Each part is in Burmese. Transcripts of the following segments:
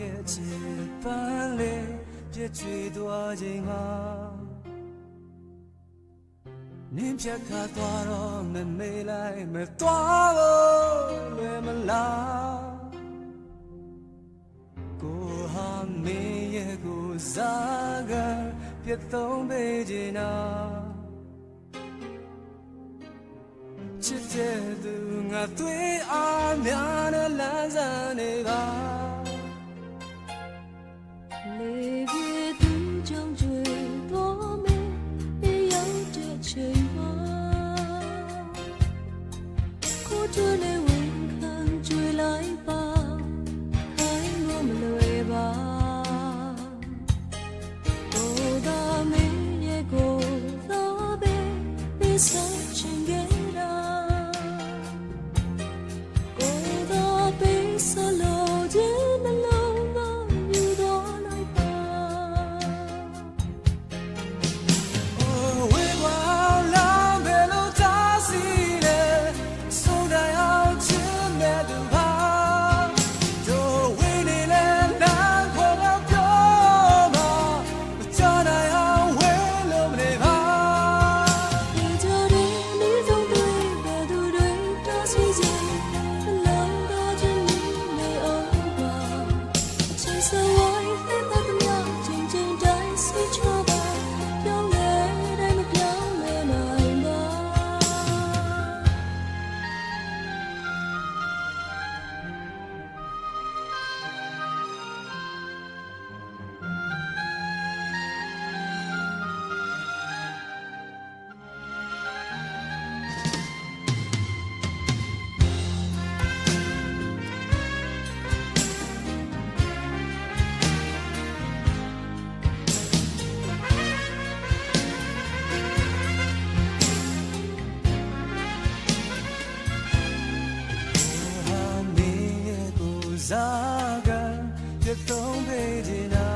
ရဲ့ချစ်ပန်းလေးပြည့်ချွေသွားခြင်းဟာနင်းဖြတ်ခါသွားတော့မမေးလိုက်မသွားဘူးလွယ်မလားကိုဟာမင်းရဲ့ကိုစားကပြတ်သုံးပေးခြင်းနာချစ်တဲ့သူငါသွေးအားများနဲ့လမ်းစားနေပါ this love. စားကပြတ်သုံးပေးတင်တာ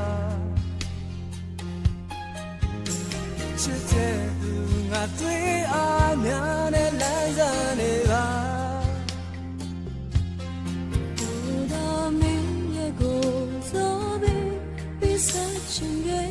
ချစ်တဲ့သူငါတွေ့အားများနဲ့လမ်းစားနေပါကိုယ်တော်မင်းရဲ့ကိုယ်စောပေးပြီးဆက်ချင်တယ်